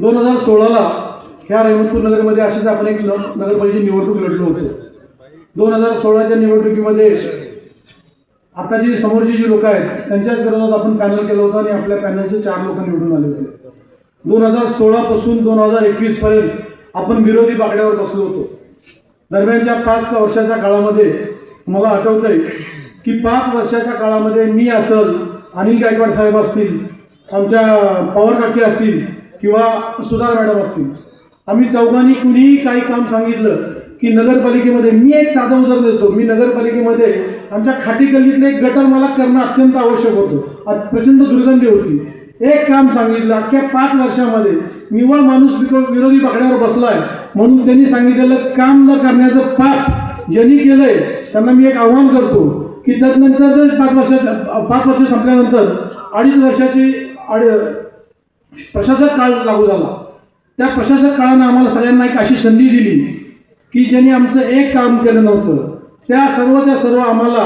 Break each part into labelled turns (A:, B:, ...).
A: दोन हजार सोळाला ह्या रहिमतपूर नगरमध्ये अशीच आपण एक नगरपालिकेची निवडणूक लढलो होतो. दोन हजार सोळाच्या निवडणुकीमध्ये आता जी समोरची जी लोक आहेत त्यांच्याच विरोधात आपण पॅनल केलं होतं आणि आपल्या पॅनलचे चार लोक निवडून आले होते. दोन हजार सोळापासून दोन हजार एकवीस पर्यंत आपण विरोधी बाकड्यावर बसलो होतो. दरम्यानच्या पाच वर्षाच्या काळामध्ये मला आठवतंय की पाच वर्षाच्या काळामध्ये मी असल अनिल गायकवाड साहेब असतील आमच्या पवार काकी असतील किंवा सुधार मॅडम असतील. आम्ही चौघांनी कुणीही काही काम सांगितलं की नगरपालिकेमध्ये मी एक साधं उदाहरण देतो. मी नगरपालिकेमध्ये आमच्या खाटी गल्लीतलं एक गटर मला करणं अत्यंत आवश्यक होतं. प्रचंड दुर्गंधी होती. एक काम सांगितलं अख्ख्या पाच वर्षामध्ये निव्वळ माणूस विको- विरोधी बसला बसलाय. म्हणून त्यांनी सांगितलेलं काम न करण्याचं पाप ज्यांनी केलंय त्यांना मी एक आव्हान करतो की त्यानंतर पाच वर्षाच्या पाच वर्ष संपल्यानंतर अडीच वर्षाची अड प्रशासक काळ लागू झाला. त्या प्रशासक काळानं आम्हाला सगळ्यांना एक अशी संधी दिली की ज्यांनी आमचं एक काम केलं नव्हतं. त्या सर्व त्या सर्व आम्हाला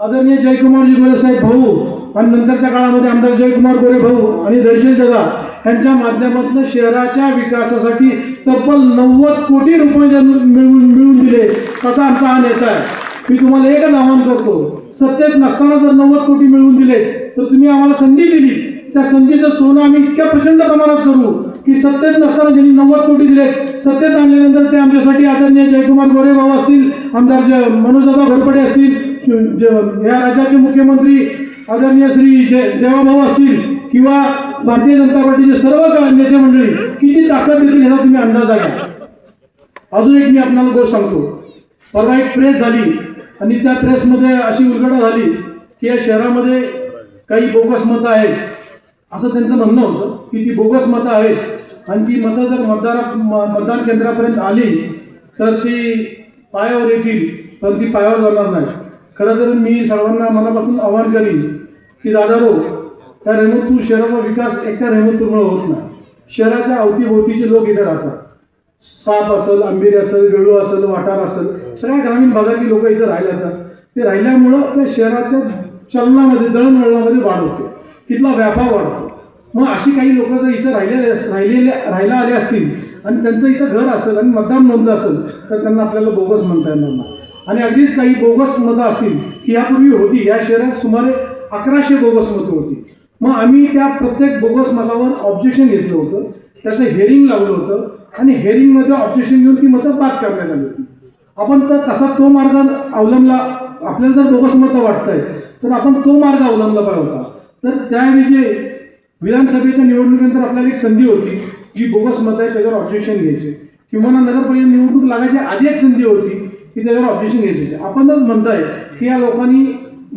A: आदरणीय जयकुमारजी गोरे साहेब भाऊ आणि नंतरच्या काळामध्ये आमदार जयकुमार गोरे भाऊ आणि दर्शन दादा यांच्या माध्यमातून शहराच्या विकासासाठी तब्बल नव्वद कोटी रुपये मिळून मिळवून मिळवून दिले तसा आमचा हा नेता आहे. मी तुम्हाला एकच आवाहन करतो. सत्तेत नसताना जर नव्वद कोटी मिळवून दिले तर तुम्ही आम्हाला संधी दिली. त्या संधीचं सोनं आम्ही इतक्या प्रचंड प्रमाणात करू की सत्तेत नसताना ज्यांनी नव्वद कोटी दिले सत्तेत आणल्यानंतर ते आमच्यासाठी आदरणीय जयकुमार गोरे भाऊ असतील आमदार ज मनोजदादा घरपडे असतील ज- या राज्याचे मुख्यमंत्री आदरणीय श्री जय देवाभाऊ असतील किंवा भारतीय जनता पार्टीचे सर्व नेते मंडळी किती ताकद देतील ह्याचा तुम्ही अंदाज घ्या अजून एक मी आपल्याला गोष्ट सांगतो. परवा एक प्रेस झाली आणि त्या प्रेसमध्ये अशी उलगडा झाली की या शहरामध्ये काही बोगस मतं आहेत. असं त्यांचं म्हणणं होतं की ती बोगस मतं आहेत. आणि ती मतं जर मतदार म- मतदान केंद्रापर्यंत आली तर ती पायावर येतील पण ती पायावर जाणार नाही. खरं तर मी सर्वांना मनापासून आवाहन करीन की दादारो त्या रेहमतपूर शहराचा विकास एकट्या रेहमतपूरमुळे होत नाही. शहराच्या अवतीभोवतीचे लोक इथे राहतात. साप असेल आंबेरी असेल वेळू असेल वाटार असेल सगळ्या ग्रामीण भागातील लोक इथे राहिल्या जातात. ते राहिल्यामुळं त्या शहराच्या चलनामध्ये दळणवळणामध्ये वाढ होते. तिथला व्यापार वाढतो. मग अशी काही लोक जर इथं राहिलेले अस- राहिलेले राहायला आले असतील आणि त्यांचं इथं घर असेल आणि मतदान नोंदलं असेल तर त्यांना आपल्याला बोगस म्हणता येणार नाही. आणि अगदीच काही बोगस मतं असतील की यापूर्वी होती या शहरात सुमारे अकराशे बोगस मतं होती. मग आम्ही त्या प्रत्येक बोगस मतावर ऑब्जेक्शन घेतलं होतं. त्याचं हेअरिंग लावलं होतं. आणि हेअरिंगमध्ये ऑब्जेक्शन घेऊन ती मतं बाद करण्यात आली होती. आपण तर तसा तो मार्ग अवलंबला आपल्याला जर बोगस मतं वाटतंय तर आपण तो मार्ग अवलंबला पाहिजे होता. तर त्याऐवजी विधानसभेच्या निवडणुकीनंतर आपल्याला एक संधी होती जी बोगस मतं आहे त्याच्यावर ऑब्जेक्शन घ्यायचे. किंवा नगरपालिका निवडणूक लागायची आधी एक संधी होती की त्याच्यावर ऑब्जेक्शन घ्यायचे. म्हणजे आपणच म्हणताय की या लोकांनी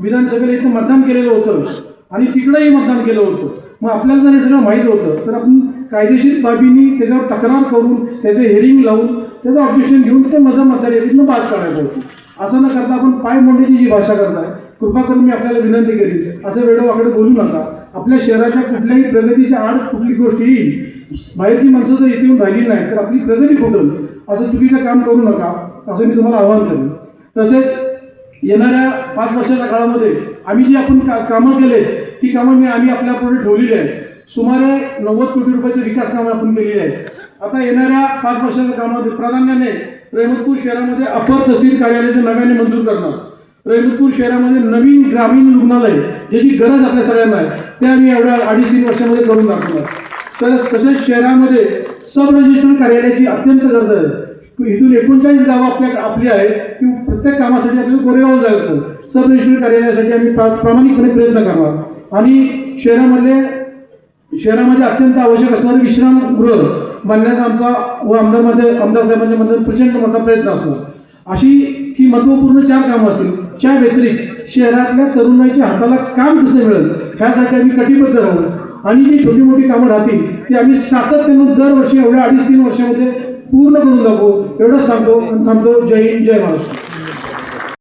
A: विधानसभेला इथं मतदान केलेलं होतं आणि तिकडेही मतदान केलं होतं मग आपल्याला जर हे सगळं माहीत होतं तर आपण कायदेशीर बाबींनी त्याच्यावर तक्रार करून त्याचं हेअरिंग लावून त्याचं ऑब्जेक्शन घेऊन ते माझं मतदार बाद काढायचं होतं. असं न करता आपण पाय मोडण्याची जी भाषा करताय कृपा करून मी आपल्याला विनंती करीन असं वेडोवाकडे बोलू नका. आपल्या शहराच्या कुठल्याही प्रगतीच्या आड कुठली गोष्ट येईल बाहेरची माणसं जर इथे येऊन राहिली नाही तर आपली प्रगती फुटल. असं चुकीचं काम करू नका असं मी तुम्हाला आवाहन करेन. तसेच येणाऱ्या पाच वर्षाच्या काळामध्ये आम्ही जी आपण का कामं केले ती कामं मी आम्ही आपल्या पुढे ठेवलेली आहे सुमारे नव्वद कोटी रुपयाचे विकास कामं आपण केली आहेत. आता येणाऱ्या पाच वर्षाच्या कामामध्ये प्राधान्याने रेहमतपूर शहरामध्ये अपर तहसील कार्यालयाचे नव्याने मंजूर करणार. रेहमतपूर शहरामध्ये नवीन ग्रामीण रुग्णालय ज्याची गरज आपल्या सगळ्यांना आहे ते आम्ही एवढ्या अडीच तीन वर्षामध्ये करून दाखवणार. तर तसेच शहरामध्ये सब रजिस्टर कार्यालयाची अत्यंत गरज आहे. इथून एकोणचाळीस गावं आपल्या आपली आहेत की प्रत्येक कामासाठी आपल्याला कोरेगाव जायचं सब रजिस्टर कार्यालयासाठी आम्ही प्रा प्रामाणिकपणे प्रयत्न करणार. आणि शहरामध्ये शहरामध्ये अत्यंत आवश्यक असणारे विश्रामगृह बांधण्याचा आमचा व आमदारमध्ये आमदार साहेबांच्या मध्ये प्रचंड मोठा प्रयत्न असतो. अशी ही महत्त्वपूर्ण चार कामं असतील च्या व्यतिरिक्त शहरातल्या तरुणाईच्या हाताला काम कसं मिळेल ह्यासाठी आम्ही कटिबद्ध राहू. आणि जी छोटी मोठी कामं राहतील ती आम्ही सातत्यानं दरवर्षी एवढ्या अडीच तीन वर्षामध्ये पूर्ण करून दाखवू. एवढंच सांगतो आणि थांबतो. जय हिंद जय महाराष्ट्र.